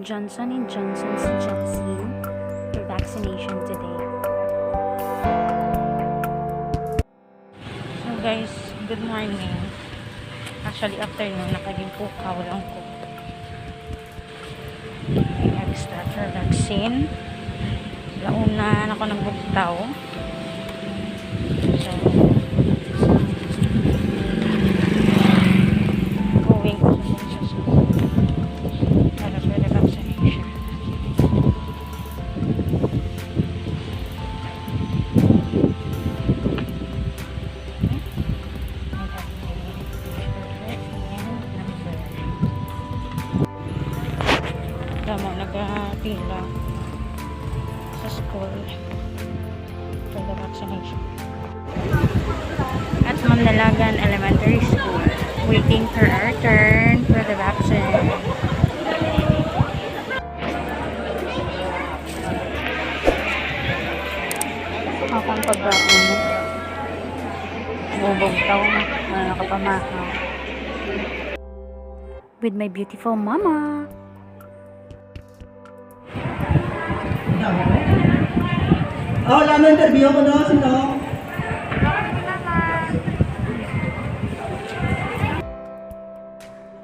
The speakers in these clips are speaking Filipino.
Johnson & Johnson's vaccine for vaccination today. So guys, good morning. Actually, afternoon, nakaging pukaw lang ko. Extra for vaccine. Launa ako ng Tama, nagpila sa school for the vaccination. At Mamdalagan Elementary School, waiting for our turn for the vaccine. Ako ang pagbaon. Bubog tao na. Wala nakapamahaw. With my beautiful mama. Oh, wala na interview ko no, sino?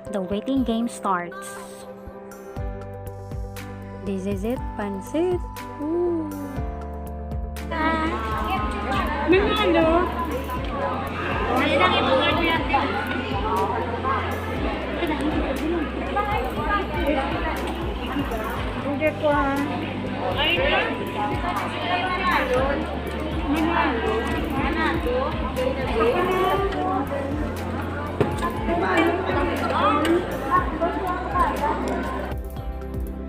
The waiting game starts. This is it, pansit. Ooh. Manalo. Hindi ko ha.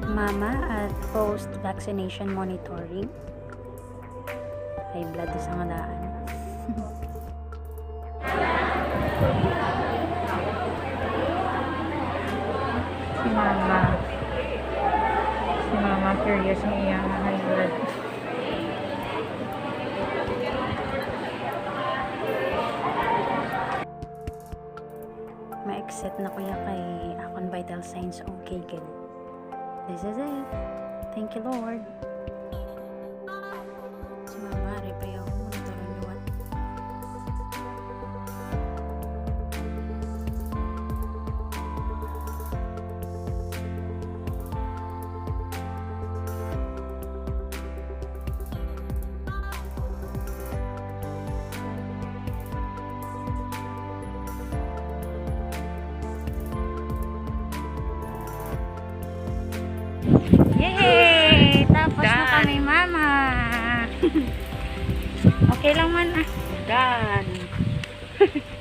Mama at post-vaccination monitoring. High blood sa nga daan. si Mama. Curious ng iyang high blood. Ma-exit na kuya kay akong vital signs okay good. This is it. Thank you, Lord. okay lang man ah. Done.